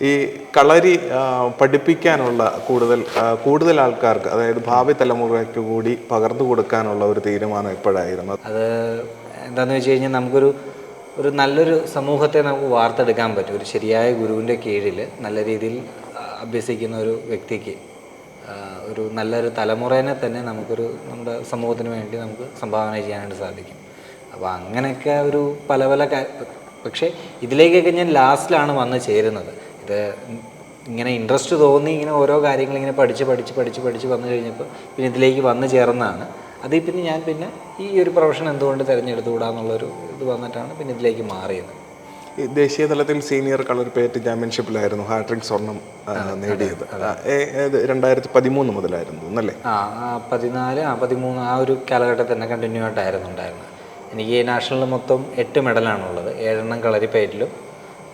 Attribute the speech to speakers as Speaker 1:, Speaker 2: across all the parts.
Speaker 1: ഈ കളരി പഠിപ്പിക്കാനുള്ള കൂടുതൽ കൂടുതൽ ആൾക്കാർക്ക് അതായത് ഭാവി തലമുറയ്ക്ക് കൂടി പകർന്നു കൊടുക്കാനുള്ള ഒരു തീരുമാനം എപ്പോഴായിരുന്നു
Speaker 2: അത് എന്താണെന്ന് വെച്ച് കഴിഞ്ഞാൽ നമുക്കൊരു ഒരു നല്ലൊരു സമൂഹത്തെ നമുക്ക് വാർത്തെടുക്കാൻ പറ്റും. ഒരു ശരിയായ ഗുരുവിന്റെ കീഴിൽ നല്ല രീതിയിൽ അഭ്യസിക്കുന്ന ഒരു വ്യക്തിക്ക് ഒരു നല്ലൊരു തലമുറേനെ തന്നെ നമുക്കൊരു നമ്മുടെ സമൂഹത്തിന് വേണ്ടി നമുക്ക് സംഭാവന ചെയ്യാനായിട്ട് സാധിക്കും. അപ്പോൾ അങ്ങനെയൊക്കെ ഒരു പല പല പക്ഷേ ഇതിലേക്കൊക്കെ ഞാൻ ലാസ്റ്റിലാണ് വന്ന് ചേരുന്നത്. ഇത് ഇങ്ങനെ ഇൻട്രസ്റ്റ് തോന്നി ഇങ്ങനെ ഓരോ കാര്യങ്ങൾ ഇങ്ങനെ പഠിച്ച് പഠിച്ച് പഠിച്ച് പഠിച്ച് വന്നു കഴിഞ്ഞപ്പോൾ പിന്നെ ഇതിലേക്ക് വന്നു ചേർന്നതാണ്. അതിൽ പിന്നെ ഞാൻ പിന്നെ ഈ ഒരു പ്രൊഫഷൻ എന്തുകൊണ്ട് തിരഞ്ഞെടുത്തുകൂടാന്നുള്ളൊരു ഇത് വന്നിട്ടാണ് പിന്നെ ഇതിലേക്ക് മാറിയത്.
Speaker 1: ദേശീയ തലത്തിൽ സീനിയർ കളർ പേറ്റ് ചാമ്പ്യൻഷിപ്പിലായിരുന്നു ഹാട്രിക് സ്വർണം നേടിയത്. രണ്ടായിരത്തി പതിമൂന്ന് മുതലായിരുന്നു അല്ലേ?
Speaker 2: ആ ആ പതിനാല് ആ പതിമൂന്ന് ആ ഒരു കാലഘട്ടത്തിൽ തന്നെ കണ്ടിന്യൂ ആയിട്ടായിരുന്നു ഉണ്ടായിരുന്നത്. എനിക്ക് നാഷണലിൽ മൊത്തം എട്ട് മെഡലാണുള്ളത് ഏഴെണ്ണം കളരിപ്പയറ്റിലും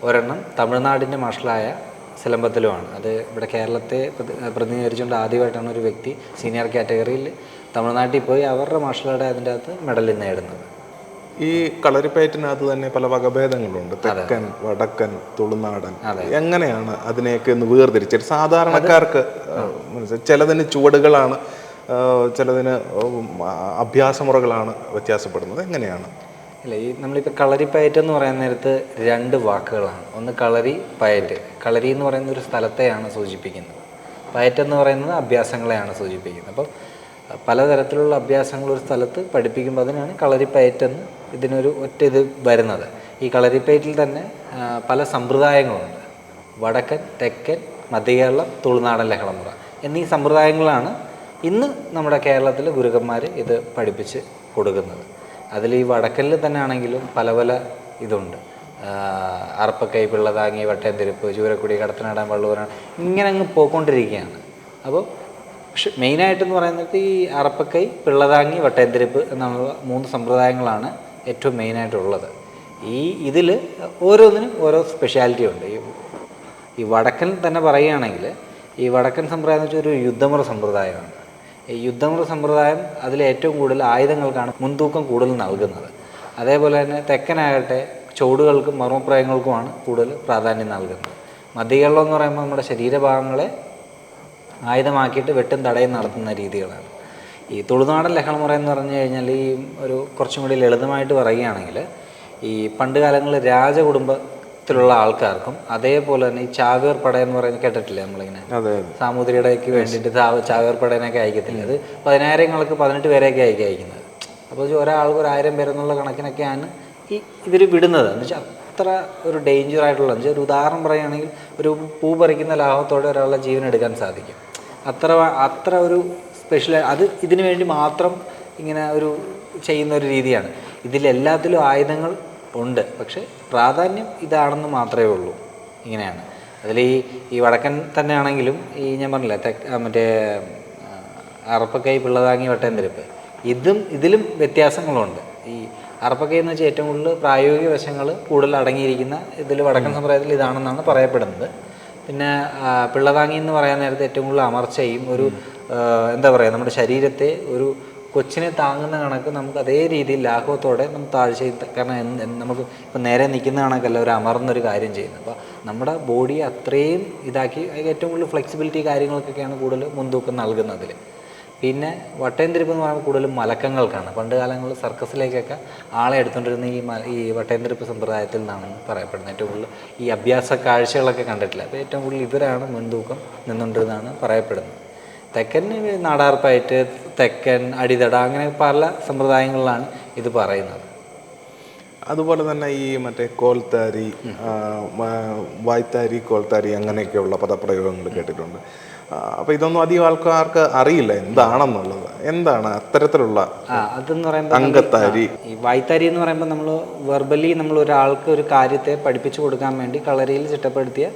Speaker 2: ഒരെണ്ണം തമിഴ്നാടിന്റെ മാഷലായ സിലമ്പത്തിലുമാണ് അത് ഇവിടെ കേരളത്തെ പ്രതി- പ്രതിനിധീകരിച്ചുകൊണ്ട് ആദ്യമായിട്ടാണ് ഒരു വ്യക്തി സീനിയർ കാറ്റഗറിയിൽ തമിഴ്നാട്ടിൽ പോയി അവരുടെ മാഷലയുടെ അതിന്റെ അകത്ത് മെഡൽ നേടുന്നത്.
Speaker 1: ഈ കളരിപ്പയറ്റിനകത്ത് തന്നെ പല വകഭേദങ്ങളുണ്ട്. തെക്കൻ വടക്കൻ തുളുനാടൻ. എങ്ങനെയാണ് അതിനെയൊക്കെ ഒന്ന് വേർതിരിച്ചത്? സാധാരണക്കാർക്ക് ചിലതിന് ചുവടുകളാണ് ചിലതിന് അഭ്യാസമുറകളാണ് വ്യത്യാസപ്പെടുന്നത്. എങ്ങനെയാണ്?
Speaker 2: ഇല്ല ഈ നമ്മളിപ്പോൾ കളരി പയറ്റ് എന്ന് പറയുന്ന നേരത്ത് രണ്ട് വാക്കുകളാണ്. ഒന്ന് കളരി പയറ്റ്. കളരി എന്ന് പറയുന്ന ഒരു സ്ഥലത്തെയാണ് സൂചിപ്പിക്കുന്നത്. പയറ്റ് എന്ന് പറയുന്നത് അഭ്യാസങ്ങളെയാണ് സൂചിപ്പിക്കുന്നത്. അപ്പോൾ പലതരത്തിലുള്ള അഭ്യാസങ്ങൾ ഒരു സ്ഥലത്ത് പഠിപ്പിക്കുമ്പോൾ അതിനാണ് കളരി എന്ന് ഇതിനൊരു ഒറ്റ ഇത് വരുന്നത്. ഈ കളരിപ്പയറ്റിൽ തന്നെ പല സമ്പ്രദായങ്ങളുണ്ട്. വടക്കൻ തെക്കൻ മധ്യകേരളം തുളുനാടൻ ലഹളമുറ എന്നീ സമ്പ്രദായങ്ങളാണ് ഇന്ന് നമ്മുടെ കേരളത്തിലെ ഗുരുക്കന്മാർ ഇത് പഠിപ്പിച്ച് കൊടുക്കുന്നത്. അതിൽ ഈ വടക്കല്ലിൽ തന്നെ ആണെങ്കിലും പല പല ഇതുണ്ട്. അറപ്പക്കൈ പിള്ളതാങ്ങി തിരുപ്പ് ചൂരക്കുടി കടത്തനാടാൻ വള്ളുവരാൻ ഇങ്ങനെ അങ്ങ് പോയിക്കൊണ്ടിരിക്കുകയാണ്. അപ്പോൾ പക്ഷെ മെയിനായിട്ടെന്ന് പറയുന്നത് ഈ അറപ്പക്കൈ പിള്ളതാങ്ങി തിരുപ്പ് എന്നുള്ള മൂന്ന് സമ്പ്രദായങ്ങളാണ് ഏറ്റവും മെയിനായിട്ടുള്ളത്. ഈ ഇതിൽ ഓരോന്നിനും ഓരോ സ്പെഷ്യാലിറ്റി ഉണ്ട്. ഈ ഈ വടക്കൻ തന്നെ പറയുകയാണെങ്കിൽ ഈ വടക്കൻ സമ്പ്രദായം എന്ന് വെച്ചാൽ ഒരു യുദ്ധമുറ സമ്പ്രദായമാണ്. യുദ്ധമുറ സമ്പ്രദായം അതിൽ ഏറ്റവും കൂടുതൽ ആയുധങ്ങൾക്കാണ് മുൻതൂക്കം കൂടുതൽ നൽകുന്നത്. അതേപോലെ തന്നെ തെക്കനാകട്ടെ ചുവടുകൾക്കും മർമ്മപ്രായങ്ങൾക്കുമാണ് കൂടുതൽ പ്രാധാന്യം നൽകുന്നത്. മധ്യകേരളം എന്ന് പറയുമ്പോൾ നമ്മുടെ ശരീരഭാഗങ്ങളെ ആയുധമാക്കിയിട്ട് വെട്ടും തടയും നടത്തുന്ന രീതികളാണ്. ഈ തുളുനാടൻ ലഹളമുറ എന്ന് പറഞ്ഞു കഴിഞ്ഞാൽ ഈ ഒരു കുറച്ചും കൂടി ലളിതമായിട്ട് പറയുകയാണെങ്കിൽ ഈ പണ്ട് കാലങ്ങളിൽ രാജകുടുംബത്തിലുള്ള ആൾക്കാർക്കും അതേപോലെ തന്നെ ഈ ചാവേർ പട എന്ന് പറയുന്നത് കേട്ടിട്ടില്ലേ നമ്മളിങ്ങനെ? സാമൂതിരിയുടെക്ക് വേണ്ടിയിട്ട് ചാവ- ചാവേർ പടേനൊക്കെ അയക്കത്തില്ല? അത് പതിനായിരങ്ങൾക്ക് പതിനെട്ട് പേരെയൊക്കെ അയക്കുക അയക്കുന്നത്. അപ്പോൾ ഒരാൾക്ക് ഒരു ആയിരം പേരെന്നുള്ള കണക്കിനൊക്കെയാണ് ഈ ഇവർ വിടുന്നത്. എന്ന് വെച്ചാൽ അത്ര ഒരു ഡേഞ്ചർ ആയിട്ടുള്ള എന്ന് വെച്ചാൽ ഒരു ഉദാഹരണം പറയുകയാണെങ്കിൽ ഒരു പൂ പറിക്കുന്ന ലാഭത്തോടെ ഒരാളുടെ ജീവൻ എടുക്കാൻ സാധിക്കും. അത്ര അത്ര ഒരു സ്പെഷ്യൽ അത് ഇതിനു വേണ്ടി മാത്രം ഇങ്ങനെ ഒരു ചെയ്യുന്ന ഒരു രീതിയാണ്. ഇതിലെല്ലാത്തിലും ആയുധങ്ങൾ ഉണ്ട്. പക്ഷേ പ്രാധാന്യം ഇതാണെന്ന് മാത്രമേ ഉള്ളൂ. ഇങ്ങനെയാണ്. അതിൽ ഈ ഈ വടക്കൻ തന്നെ ആണെങ്കിലും ഈ ഞാൻ പറഞ്ഞില്ല തെക്ക് മറ്റേ അറപ്പക്കൈ പിള്ളതാങ്ങി വട്ടയന്തിരിപ്പ്. ഇതും ഇതിലും വ്യത്യാസങ്ങളുണ്ട്. ഈ അറപ്പക്കൈ എന്ന് വെച്ചാൽ ഏറ്റവും കൂടുതൽ പ്രായോഗിക വശങ്ങൾ കൂടുതൽ അടങ്ങിയിരിക്കുന്ന ഇതിൽ വടക്കൻ സമ്പ്രദായത്തിൽ ഇതാണെന്നാണ് പറയപ്പെടുന്നത്. പിന്നെ പിള്ളതാങ്ങി എന്ന് പറയാൻ നേരത്തെ ഏറ്റവും കൂടുതൽ അമർച്ചയും ഒരു എന്താ പറയുക നമ്മുടെ ശരീരത്തെ ഒരു കൊച്ചിനെ താങ്ങുന്ന കണക്ക് നമുക്ക് അതേ രീതിയിൽ ലാഘവത്തോടെ നമുക്ക് താഴ്ചയിൽ കാരണം നമുക്ക് ഇപ്പം നേരെ നിൽക്കുന്ന കണക്കല്ല ഒരു അമർന്നൊരു കാര്യം ചെയ്യുന്നത്. അപ്പോൾ നമ്മുടെ ബോഡി അത്രയും ഇതാക്കി അതിൽ ഏറ്റവും കൂടുതൽ ഫ്ലെക്സിബിലിറ്റി കാര്യങ്ങൾക്കൊക്കെയാണ് കൂടുതൽ മുൻതൂക്കം നൽകുന്നതിൽ. പിന്നെ വട്ടയന്തിരിപ്പ് എന്ന് പറയുമ്പോൾ കൂടുതലും മലക്കങ്ങൾക്കാണ്. പണ്ട് കാലങ്ങളിൽ സർക്കസിലേക്കൊക്കെ ആളെ എടുത്തുകൊണ്ടിരുന്ന ഈ ഈ വട്ടയന്തിരിപ്പ് സമ്പ്രദായത്തിൽ നിന്നാണ് പറയപ്പെടുന്നത്. ഏറ്റവും കൂടുതൽ ഈ അഭ്യാസ കാഴ്ചകളൊക്കെ കണ്ടിട്ടില്ല. അപ്പോൾ ഏറ്റവും കൂടുതൽ ഇവരാണ് മുൻതൂക്കം നിന്നുകൊണ്ടിരുന്നതാണ് പറയപ്പെടുന്നത്. തെക്കൻ നാടാർപ്പായിട്ട് തെക്കൻ അടിതട അങ്ങനെ പല സമ്പ്രദായങ്ങളിലാണ് ഇത് പറയുന്നത്.
Speaker 1: അതുപോലെ തന്നെ ഈ മറ്റേ കോൽത്താരി വായ്ത്താരി കോൽത്താരി അങ്ങനെയൊക്കെയുള്ള പദപ്രയോഗങ്ങൾ കേട്ടിട്ടുണ്ട്. അപ്പോൾ അപ്പൊ ഇതൊന്നും അധികം ആൾക്കാർക്ക് അറിയില്ല എന്താണെന്നുള്ളത്. എന്താണ് അത്തരത്തിലുള്ള
Speaker 2: അതെന്ന് പറയുമ്പോൾ
Speaker 1: അങ്കത്താരി
Speaker 2: ഈ വായ്ത്താരി എന്ന് പറയുമ്പോൾ നമ്മൾ വെർബലി നമ്മൾ ഒരാൾക്ക് ഒരു കാര്യത്തെ പഠിപ്പിച്ചു കൊടുക്കാൻ വേണ്ടി കളരിയിൽ ചിട്ടപ്പെടുത്തിയ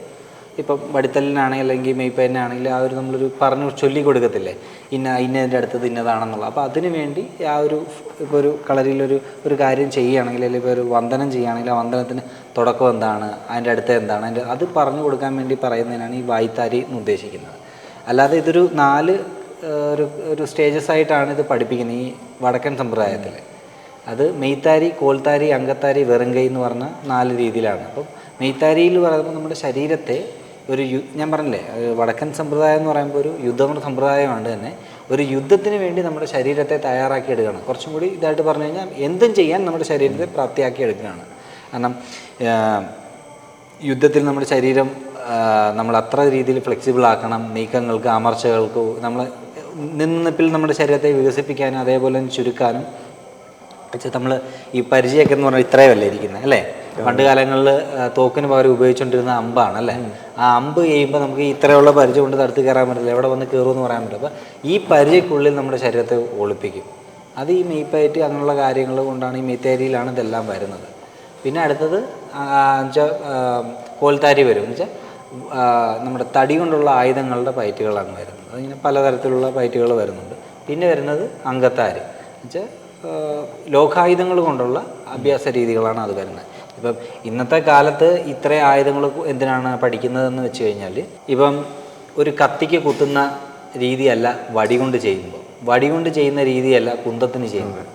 Speaker 2: ഇപ്പം വടിത്തലിനാണെങ്കിൽ അല്ലെങ്കിൽ മെയ്പ്പേനാണെങ്കിൽ ആ ഒരു നമ്മളൊരു പറഞ്ഞു ചൊല്ലി കൊടുക്കത്തില്ലേ ഇന്ന ഇന്നതിന്റെ അടുത്തത് ഇന്നതാണെന്നുള്ളത് അപ്പോൾ അതിന് വേണ്ടി ആ ഒരു ഇപ്പോൾ ഒരു കളരിയിലൊരു ഒരു കാര്യം ചെയ്യുകയാണെങ്കിൽ അല്ലെങ്കിൽ ഇപ്പോൾ ഒരു വന്ദനം ചെയ്യുകയാണെങ്കിൽ ആ വന്ദനത്തിന് തുടക്കം എന്താണ്? അതിന്റെ അടുത്ത് എന്താണ്? അതിന്റെ അത് പറഞ്ഞു കൊടുക്കാൻ വേണ്ടി പറയുന്നതിനാണ് ഈ വായ്ത്താരി എന്ന് ഉദ്ദേശിക്കുന്നത്. അല്ലാതെ ഇതൊരു നാല് ഒരു ഒരു സ്റ്റേജസ് ആയിട്ടാണ് ഇത് പഠിപ്പിക്കുന്നത് ഈ വടക്കൻ സമ്പ്രദായത്തിൽ അത് മെയ്ത്താരി കോൽത്താരി അങ്കത്താരി വെറുങ്കൈ എന്ന് പറഞ്ഞ നാല് രീതിയിലാണ്. അപ്പം മെയ്ത്താരിയിൽ പറയുമ്പോൾ നമ്മുടെ ശരീരത്തെ ഒരു യു ഞാൻ പറഞ്ഞില്ലേ വടക്കൻ സമ്പ്രദായം എന്ന് പറയുമ്പോൾ ഒരു യുദ്ധ സമ്പ്രദായമാണ് തന്നെ. ഒരു യുദ്ധത്തിന് വേണ്ടി നമ്മുടെ ശരീരത്തെ തയ്യാറാക്കി എടുക്കുകയാണ് കുറച്ചും കൂടി ഇതായിട്ട് പറഞ്ഞു കഴിഞ്ഞാൽ എന്തും ചെയ്യാൻ നമ്മുടെ ശരീരത്തെ പ്രാപ്തിയാക്കി എടുക്കുകയാണ്. കാരണം യുദ്ധത്തിൽ നമ്മുടെ ശരീരം നമ്മൾ അത്ര രീതിയിൽ ഫ്ലെക്സിബിൾ ആക്കണം. നീക്കങ്ങൾക്ക് അമർച്ചകൾക്ക് നമ്മൾ നിന്നിപ്പിൽ നമ്മുടെ ശരീരത്തെ വികസിപ്പിക്കാനും അതേപോലെ ചുരുക്കാനും. നമ്മൾ ഈ പരിചയമൊക്കെ എന്ന് പറഞ്ഞാൽ ഇത്രയല്ലേ ഇരിക്കുന്നത് അല്ലേ? പണ്ട് കാലങ്ങളിൽ തോക്കിന് പകരം ഉപയോഗിച്ചുകൊണ്ടിരുന്ന അമ്പാണ് അല്ലേ? ആ അമ്പ് ചെയ്യുമ്പോൾ നമുക്ക് ഇത്രയുള്ള പരിചയം കൊണ്ട് തടുത്ത് കയറാൻ പറ്റില്ല. എവിടെ വന്ന് കയറുമെന്ന് പറയാൻ പറ്റില്ല. അപ്പോൾ ഈ പരിചയക്കുള്ളിൽ നമ്മുടെ ശരീരത്തെ ഒളിപ്പിക്കും. അത് ഈ മെയ്പ്പയറ്റ് അങ്ങനെയുള്ള കാര്യങ്ങൾ കൊണ്ടാണ് ഈ മെയ്ത്തേരിയിലാണ് ഇതെല്ലാം വരുന്നത്. പിന്നെ അടുത്തത് വെച്ചാൽ കോൽത്താരി വരും. എന്ന് വെച്ചാൽ നമ്മുടെ തടി കൊണ്ടുള്ള ആയുധങ്ങളുടെ പയറ്റുകളാണ് വരുന്നത്. അതിങ്ങനെ പലതരത്തിലുള്ള പയറ്റുകൾ വരുന്നുണ്ട്. പിന്നെ വരുന്നത് അങ്കത്താരി വെച്ചാൽ ലോകായുധങ്ങൾ കൊണ്ടുള്ള അഭ്യാസ രീതികളാണ് അത് വരുന്നത്. ഇപ്പം ഇന്നത്തെ കാലത്ത് ഇത്ര ആയുധങ്ങൾ എന്തിനാണ് പഠിക്കുന്നതെന്ന് വെച്ച് കഴിഞ്ഞാൽ ഇപ്പം ഒരു കത്തിക്ക് കുത്തുന്ന രീതിയല്ല വടി കൊണ്ട് ചെയ്യുമ്പോൾ വടി കൊണ്ട് ചെയ്യുന്ന രീതിയല്ല കുന്തത്തിന് ചെയ്യുന്നത്.